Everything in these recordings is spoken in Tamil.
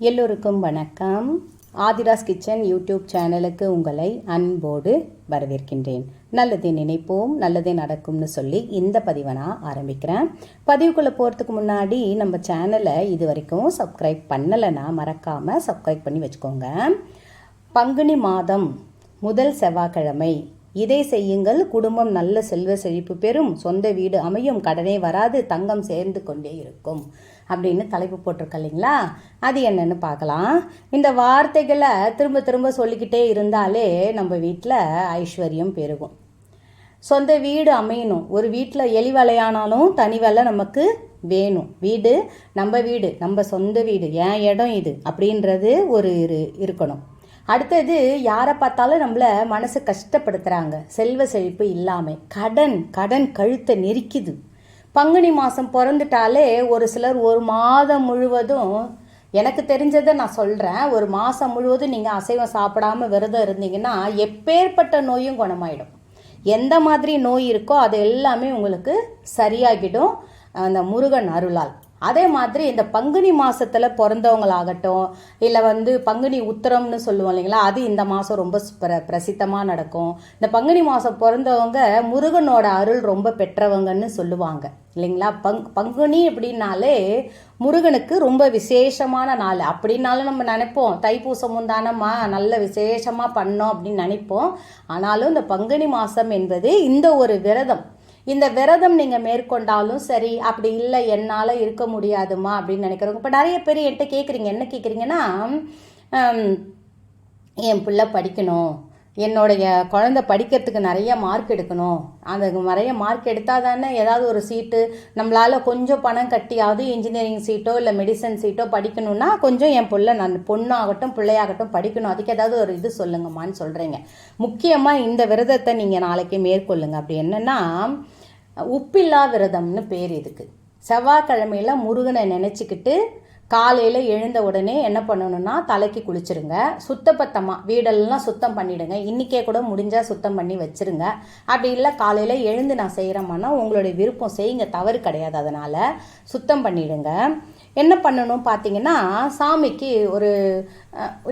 எல்லோருக்கும் வணக்கம். ஆதிராஸ் கிச்சன் யூடியூப் சேனலுக்கு உங்களை அன்போடு வரவேற்கின்றேன். நல்லதை நினைப்போம் நல்லதே நடக்கும்னு சொல்லி இந்த பதிவை நான் ஆரம்பிக்கிறேன். பதிவுக்குள்ளே போகிறதுக்கு முன்னாடி நம்ம சேனலை இது வரைக்கும் சப்ஸ்கிரைப் பண்ணலைன்னா மறக்காமல் சப்ஸ்கிரைப் பண்ணி வச்சுக்கோங்க. பங்குனி மாதம் முதல் செவ்வாய்க்கிழமை. இதை செய்யுங்கள். குடும்பம் நல்ல செல்வ செழிப்பு பெறும். சொந்த வீடு அமையும். கடனே வராது. தங்கம் சேர்ந்து கொண்டே இருக்கும். அப்படின்னு தலைப்பு போட்டிருக்க இல்லைங்களா? அது என்னன்னு பார்க்கலாம். இந்த வார்த்தைகளை திரும்ப திரும்ப சொல்லிக்கிட்டே இருந்தாலே நம்ம வீட்டில் ஐஸ்வர்யம் பெருகும். சொந்த வீடு அமையணும். ஒரு வீட்டில் எலி வலையானாலும் தனி வேலை நமக்கு வேணும். வீடு நம்ம வீடு நம்ம சொந்த வீடு என் இடம் இது அப்படின்றது ஒரு இரு இருக்கணும். அடுத்தது யாரை பார்த்தாலும் நம்மளை மனசு கஷ்டப்படுத்துகிறாங்க செல்வ செழிப்பு இல்லாமல் கடன் கடன் கழுத்தை நெரிக்குது. பங்குனி மாதம் பிறந்துட்டாலே ஒரு சிலர் ஒரு மாதம் முழுவதும் எனக்கு தெரிஞ்சதை நான் சொல்கிறேன் ஒரு மாதம் முழுவதும் நீங்கள் அசைவம் சாப்பிடாம விரதம் இருந்தீங்கன்னா எப்பேற்பட்ட நோயும் குணமாயிடும். எந்த மாதிரி நோய் இருக்கோ அது எல்லாமே உங்களுக்கு சரியாகிடும். அந்த முருகன் அருளால். அதே மாதிரி இந்த பங்குனி மாதத்தில் பிறந்தவங்களாகட்டும் இல்லை வந்து பங்குனி உத்திரம்னு சொல்லுவோம் இல்லைங்களா அது இந்த மாதம் ரொம்ப பிர பிரசித்தமாக நடக்கும். இந்த பங்குனி மாதம் பிறந்தவங்க முருகனோட அருள் ரொம்ப பெற்றவங்கன்னு சொல்லுவாங்க இல்லைங்களா? பங் பங்குனி அப்படின்னாலே முருகனுக்கு ரொம்ப விசேஷமான நாள். அப்படின்னாலும் நம்ம நினைப்போம் தைப்பூசமும் தானம்மா நல்ல விசேஷமாக பண்ணோம் அப்படின்னு நினைப்போம். ஆனாலும் இந்த பங்குனி மாதம் என்பது இந்த ஒரு விரதம் இந்த விரதம் நீங்கள் மேற்கொண்டாலும் சரி அப்படி இல்லை என்னால் இருக்க முடியாதுமா அப்படின்னு நினைக்கிறவங்க. இப்போ நிறைய பேர் என்கிட்ட கேட்குறீங்க என்ன கேட்குறீங்கன்னா என் பிள்ளை படிக்கணும். என்னுடைய குழந்தை படிக்கிறதுக்கு நிறைய மார்க் எடுக்கணும். அந்த நிறைய மார்க் எடுத்தால் தானே ஏதாவது ஒரு சீட்டு நம்மளால் கொஞ்சம் பணம் கட்டியாவது இன்ஜினியரிங் சீட்டோ இல்லை மெடிசன் சீட்டோ படிக்கணும்னா கொஞ்சம் என் பிள்ளை நான் பொண்ணாகட்டும் பிள்ளையாகட்டும் படிக்கணும். அதுக்கு ஏதாவது ஒரு இது சொல்லுங்கம்மான்னு சொல்கிறீங்க முக்கியமாக இந்த விரதத்தை நீங்கள் நாளைக்கு மேற்கொள்ளுங்க. அப்படி என்னென்னா உப்பில்லா விரதம்னு பேர் இதுக்கு. செவ்வாய்க்கிழமையில் முருகனை நினச்சிக்கிட்டு காலையில் எழுந்த உடனே என்ன பண்ணணும்னா தலைக்கு குளிச்சிருங்க. சுத்தபத்தமாக வீடெல்லாம் சுத்தம் பண்ணிவிடுங்க இன்றைக்கே கூட முடிஞ்சால் சுத்தம் பண்ணி வச்சுருங்க. அப்படி இல்லை காலையில் எழுந்து நான் செய்கிறேம்மானா உங்களுடைய விருப்பம் செய்யுங்க. தவறு கிடையாது. அதனால் சுத்தம் பண்ணிவிடுங்க என்ன பண்ணணும் பார்த்தீங்கன்னா சாமிக்கு ஒரு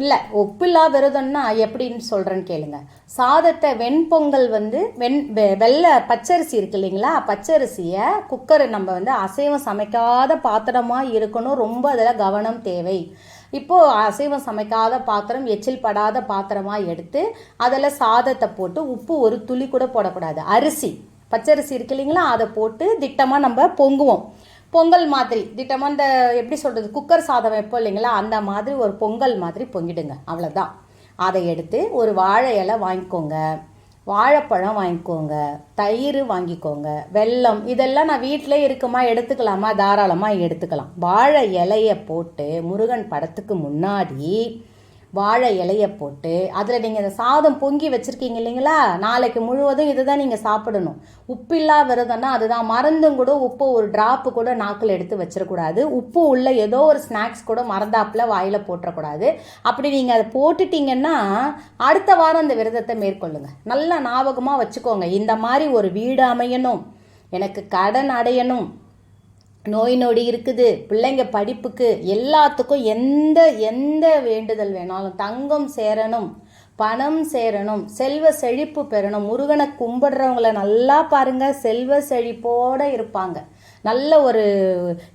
இல்லை ஒப்பில்லா விரதம்னா எப்படின்னு சொல்கிறேன்னு கேளுங்க. சாதத்தை வெண்பொங்கல் வந்து வெண் வெள்ளை பச்சரிசி இருக்கு இல்லைங்களா? பச்சரிசியை குக்கரை நம்ம வந்து அசைவம் சமைக்காத பாத்திரமாக இருக்கணும். ரொம்ப அதில் கவனம் தேவை. இப்போது அசைவம் சமைக்காத பாத்திரம் எச்சில் படாத பாத்திரமாக எடுத்து அதில் சாதத்தை போட்டு உப்பு ஒரு துளி கூட போடக்கூடாது. அரிசி பச்சரிசி இருக்கு இல்லைங்களா? அதை போட்டு திட்டமாக நம்ம பொங்குவோம். பொங்கல் மாதிரி திட்டமாக இந்த எப்படி சொல்கிறது குக்கர் சாதம் வைப்போம் இல்லைங்களா அந்த மாதிரி ஒரு பொங்கல் மாதிரி பொங்கிடுங்க அவ்வளோதான் அதை எடுத்து ஒரு வாழை இலை வாங்கிக்கோங்க வாழைப்பழம் வாங்கிக்கோங்க தயிர் வாங்கிக்கோங்க வெல்லம் இதெல்லாம் நான் வீட்டிலே இருக்குமா எடுத்துக்கலாமா தாராளமாக எடுத்துக்கலாம். வாழை இலையை போட்டு முருகன் படத்துக்கு முன்னாடி வாழை இலையை போட்டு அதில் நீங்கள் இந்த சாதம் பொங்கி வச்சுருக்கீங்க இல்லைங்களா? நாளைக்கு முழுவதும் இதை தான் நீங்கள் சாப்பிடணும் உப்பில்லா விரதம்னா அதுதான். மறந்தும் கூட உப்பு ஒரு ட்ராப்பு கூட நாக்கில் எடுத்து வச்சிடக்கூடாது. உப்பு உள்ள ஏதோ ஒரு ஸ்நாக்ஸ் கூட மறந்தாப்பில் வாயில் போட்டுறக்கூடாது. அப்படி நீங்கள் அதை போட்டுட்டீங்கன்னா அடுத்த வாரம் அந்த விரதத்தை மேற்கொள்ளுங்க. நல்லா ஞாபகமாக வச்சுக்கோங்க. இந்த மாதிரி ஒரு வீடு அமையணும். எனக்கு கடன் அடையணும். நோய் நொடி இருக்குது. பிள்ளைங்க படிப்புக்கு எல்லாத்துக்கும் எந்த எந்த வேண்டுதல் வேணாலும் தங்கம் சேரணும் பணம் சேரணும் செல்வ செழிப்பு பெறணும். முருகனை கும்பிடுறவங்கள நல்லா பாருங்க. செல்வ செழிப்போடு இருப்பாங்க. நல்ல ஒரு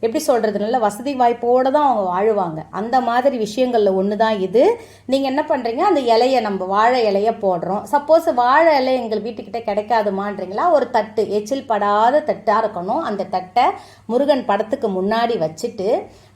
எப்படி சொல்கிறது நல்ல வசதி வாய்ப்போடு தான் அவங்க வாழுவாங்க. அந்த மாதிரி விஷயங்களில் ஒன்று தான் இது. நீங்கள் என்ன பண்ணுறீங்க அந்த இலையை நம்ம வாழை இலையை போடுறோம். சப்போஸ் வாழை இலை எங்கள் வீட்டுக்கிட்ட கிடைக்காதுமான்றீங்களா? ஒரு தட்டு எச்சில் படாத தட்டாக இருக்கணும். அந்த தட்டை முருகன் படத்துக்கு முன்னாடி வச்சுட்டு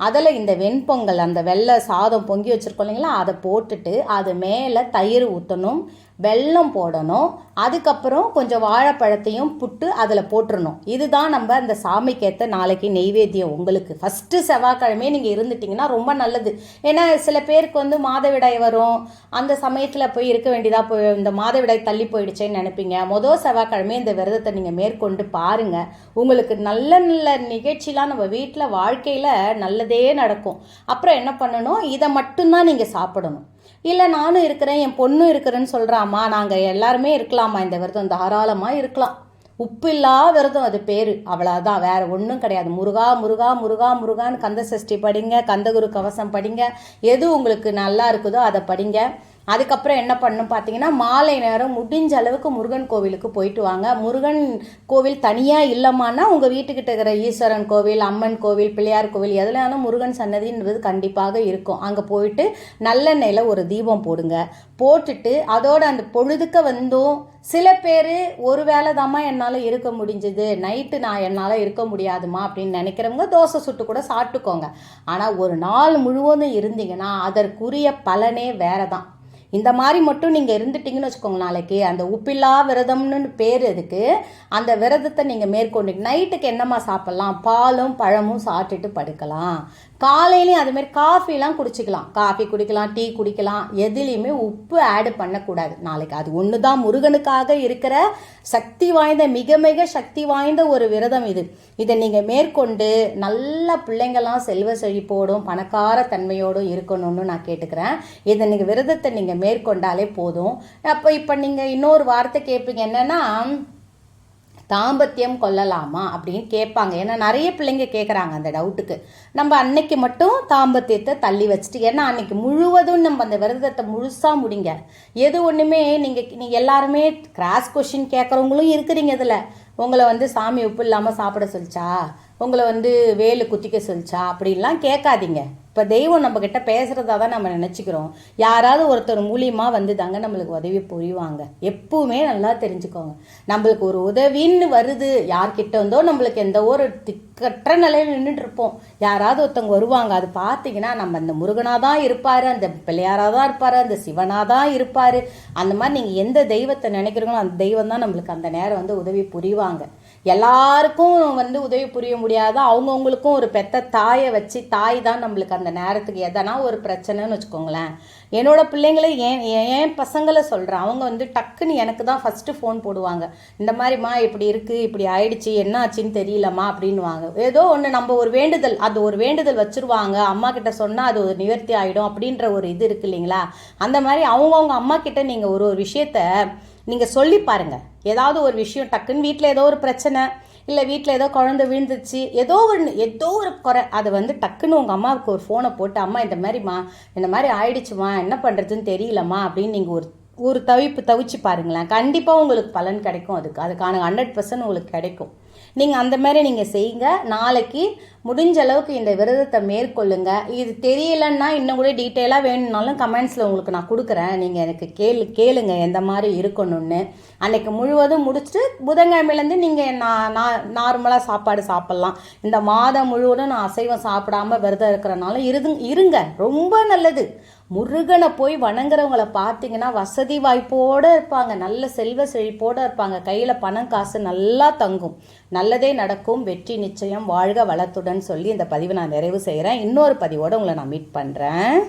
அதில் இந்த வெண்பொங்கல் அந்த வெள்ளை சாதம் பொங்கி வச்சுருக்கோம் இல்லைங்களா? அதை போட்டுட்டு அது மேலே தயிர் ஊற்றணும் வெல்லம் போடணும். அதுக்கப்புறம் கொஞ்சம் வாழைப்பழத்தையும் புட்டு அதில் போட்டுடணும் இதுதான் நம்ம அந்த சாமிக்கேற்ற நாளைக்கு நெய்வேத்தியம் உங்களுக்கு. ஃபஸ்ட்டு செவ்வாய்க்கிழமையே நீங்கள் இருந்துட்டிங்கன்னா ரொம்ப நல்லது. ஏன்னா சில பேருக்கு வந்து மாதவிடாய் வரும். அந்த சமயத்தில் போய் இருக்க வேண்டியதாக போய் இந்த மாதவிடாய் தள்ளி போயிடுச்சேன்னு நினைப்பீங்க. மொதல் செவ்வாய்க்கிழமையே இந்த விரதத்தை நீங்கள் மேற்கொண்டு பாருங்கள் உங்களுக்கு நல்ல நல்ல நிகழ்ச்சிலாம் நம்ம வீட்டில் வாழ்க்கையில் நல்லதே நடக்கும். அப்புறம் என்ன பண்ணணும்? இதை மட்டும்தான் நீங்கள் சாப்பிடணும். இல்லை நானும் இருக்கிறேன் என் பொண்ணும் இருக்கிறேன்னு சொல்கிறாம்மா நாங்கள் எல்லாருமே இருக்கலாமா இந்த விரதம் தாராளமாக இருக்கலாம். உப்பில்லா விரதம் அது பேர். அவ்வளோதான் வேற ஒன்றும் கிடையாது. முருகா முருகா முருகா முருகான்னு கந்த சஷ்டி படிங்க கந்தகுரு கவசம் படிங்க. எது உங்களுக்கு நல்லா இருக்குதோ அதை படிங்க. அதுக்கப்புறம் என்ன பண்ணணும் பார்த்தீங்கன்னா மாலை நேரம் முடிஞ்ச அளவுக்கு முருகன் கோவிலுக்கு போயிட்டு வாங்க. முருகன் கோவில் தனியாக இல்லைம்மானா உங்கள் வீட்டுக்கிட்ட இருக்கிற ஈஸ்வரன் கோவில் அம்மன் கோவில் பிள்ளையார் கோவில் எதுலையாலும் முருகன் சன்னதின்றது கண்டிப்பாக இருக்கும். அங்கே போயிட்டு நல்லெண்ணெயில் ஒரு தீபம் போடுங்க. போட்டுட்டு அதோட அந்த பொழுதுக்க வந்தும் சில பேர் ஒரு வேளை தாம்மா என்னால் இருக்க முடிஞ்சது நைட்டு நான் என்னால் இருக்க முடியாதுமா அப்படின்னு நினைக்கிறவங்க தோசை சுட்டு கூட சாப்பிட்டுக்கோங்க. ஆனால் ஒரு நாள் முழுவதும் இருந்தீங்கன்னா அதற்குரிய பலனே வேறு தான் இந்த மாதிரி மட்டும் நீங்கள் இருந்துட்டீங்கன்னு வச்சுக்கோங்க நாளைக்கு. அந்த உப்பில்லா விரதம்னு பேர் அதுக்கு அந்த விரதத்தை நீங்கள் மேற்கொண்டு நைட்டுக்கு என்னம்மா சாப்பிட்லாம்? பாலும் பழமும் சாப்பிட்டுட்டு படுக்கலாம். காலையிலையும் அதுமாரி காஃபிலாம் குடிச்சிக்கலாம். காஃபி குடிக்கலாம் டீ குடிக்கலாம். எதுலேயுமே உப்பு ஆடு பண்ணக்கூடாது. நாளைக்கு அது ஒன்று தான் முருகனுக்காக இருக்கிற சக்தி வாய்ந்த மிக மிக சக்தி வாய்ந்த ஒரு விரதம் இது. இதை நீங்கள் மேற்கொண்டு நல்ல பிள்ளைங்கள்லாம் செல்வ செழிப்போடும் பணக்கார தன்மையோடும் இருக்கணும்னு நான் கேட்டுக்கிறேன். இதை நீங்கள் விரதத்தை நீங்கள் மேற்கொண்டாலே போதும். அப்போ இப்போ நீங்கள் இன்னொரு வார்த்தை கேட்பீங்க என்னென்னா தாம்பத்தியம் கொள்ளலாமா? அப்படின்னு கேட்பாங்க ஏன்னா நிறைய பிள்ளைங்க கேட்குறாங்க அந்த டவுட்டுக்கு. நம்ம அன்னைக்கு மட்டும் தாம்பத்தியத்தை தள்ளி வச்சுட்டு ஏன்னா அன்னைக்கு முழுவதும் நம்ம அந்த விரதத்தை முழுசாக முடிங்க. எது ஒன்றுமே நீங்கள் நீங்கள் எல்லாருமே கிராஸ் கொஷின் கேட்குறவங்களும் இருக்கிறீங்க இதில். உங்களை வந்து சாமி உப்பு இல்லாமல் சாப்பிட சொல்லிச்சா? உங்களை வந்து வேலு குத்திக்க சொல்லிச்சா? அப்படின்லாம் கேட்காதீங்க. இப்போ தெய்வம் நம்மக்கிட்ட பேசுகிறதா தான் நம்ம நினச்சிக்கிறோம். யாராவது ஒருத்தர் மூலியமாக வந்து தாங்க நம்மளுக்கு உதவி புரிவாங்க. எப்பவுமே நல்லா தெரிஞ்சுக்கோங்க. நம்மளுக்கு ஒரு உதவின்னு வருது. யார்கிட்ட இருந்தோ நம்மளுக்கு எந்த ஒரு திக்கற்ற நிலையில் நின்றுட்டு இருப்போம். யாராவது ஒருத்தவங்க வருவாங்க. அது பார்த்தீங்கன்னா நம்ம அந்த முருகனாக தான் இருப்பார் அந்த பிள்ளையாராக தான் இருப்பார் அந்த சிவனாக தான் இருப்பார். அந்த மாதிரி நீங்கள் எந்த தெய்வத்தை நினைக்கிறீங்களோ அந்த தெய்வம் தான் நம்மளுக்கு அந்த நேரம் வந்து உதவி புரிவாங்க. எல்லாருக்கும் வந்து உதவி புரிய முடியாத அவங்கவுங்களுக்கும் ஒரு பெத்த தாயை வச்சு தாய் தான் நம்மளுக்கு அந்த நேரத்துக்கு எதனா ஒரு பிரச்சனைன்னு வச்சுக்கோங்களேன். என்னோட பிள்ளைங்களை ஏன் ஏன் பசங்களை சொல்கிறேன் அவங்க வந்து டக்குன்னு எனக்கு தான் ஃபஸ்ட்டு ஃபோன் போடுவாங்க. இந்த மாதிரிம்மா இப்படி இருக்குது இப்படி ஆயிடுச்சு என்ன ஆச்சுன்னு தெரியலம்மா அப்படின்வாங்க ஏதோ ஒன்று நம்ம ஒரு வேண்டுதல் அது ஒரு வேண்டுதல் வச்சுருவாங்க. அம்மா கிட்ட சொன்னால் அது ஒரு நிவர்த்தி ஆகிடும் அப்படின்ற ஒரு இது இருக்குது இல்லைங்களா? அந்த மாதிரி அவங்கவுங்க அம்மா கிட்ட நீங்கள் ஒரு ஒரு விஷயத்த நீங்கள் சொல்லி பாருங்கள் ஏதாவது ஒரு விஷயம் டக்குன்னு வீட்டில் ஏதோ ஒரு பிரச்சனை இல்லை வீட்டில் ஏதோ குழந்தை விழுந்துச்சு ஏதோ ஒன்று ஏதோ ஒரு குறை அது வந்து டக்குன்னு உங்கள் அம்மாவுக்கு ஒரு ஃபோனை போட்டு அம்மா இந்த மாதிரிம்மா இந்த மாதிரி ஆயிடுச்சுமா என்ன பண்ணுறதுன்னு தெரியலம்மா அப்படின்னு நீங்கள் ஒரு ஒரு தவிப்பு தவிச்சு பாருங்களேன். கண்டிப்பாக உங்களுக்கு பலன் கிடைக்கும் அதுக்கு. அதுக்கான ஹண்ட்ரட் பர்சன்ட் உங்களுக்கு கிடைக்கும். நீங்கள் அந்த மாதிரி நீங்கள் செய்யுங்க. நாளைக்கு முடிஞ்ச அளவுக்கு இந்த விரதத்தை மேற்கொள்ளுங்க. இது தெரியலன்னா இன்னும் கூட டீட்டெயிலாக வேணும்னாலும் கமெண்ட்ஸில் உங்களுக்கு நான் கொடுக்குறேன். நீங்கள் எனக்கு கேளு கேளுங்க எந்த மாதிரி இருக்கணும்னு. அன்னைக்கு முழுவதும் முடிச்சுட்டு புதன்கிழமையிலேருந்து நீங்கள் நான் நான் நார்மலாக சாப்பாடு சாப்பிட்லாம். இந்த மாதம் முழுவதும் நான் அசைவம் சாப்பிடாம விரதம் இருக்கிறனால இருந்து இருங்க. ரொம்ப நல்லது. முருகனை போய் வணங்குறவங்களை பார்த்தீங்கன்னா வசதி வாய்ப்போடு இருப்பாங்க. நல்ல செல்வ செழிப்போடு இருப்பாங்க. கையில் பணம் காசு நல்லா தங்கும். நல்லதே நடக்கும். வெற்றி நிச்சயம். வாழ்க வளத்துடன் சொல்லி இந்த பதிவை நான் நிறைவு செய்கிறேன் இன்னொரு பதிவோடு உங்களை நான் மீட் பண்ணுறேன்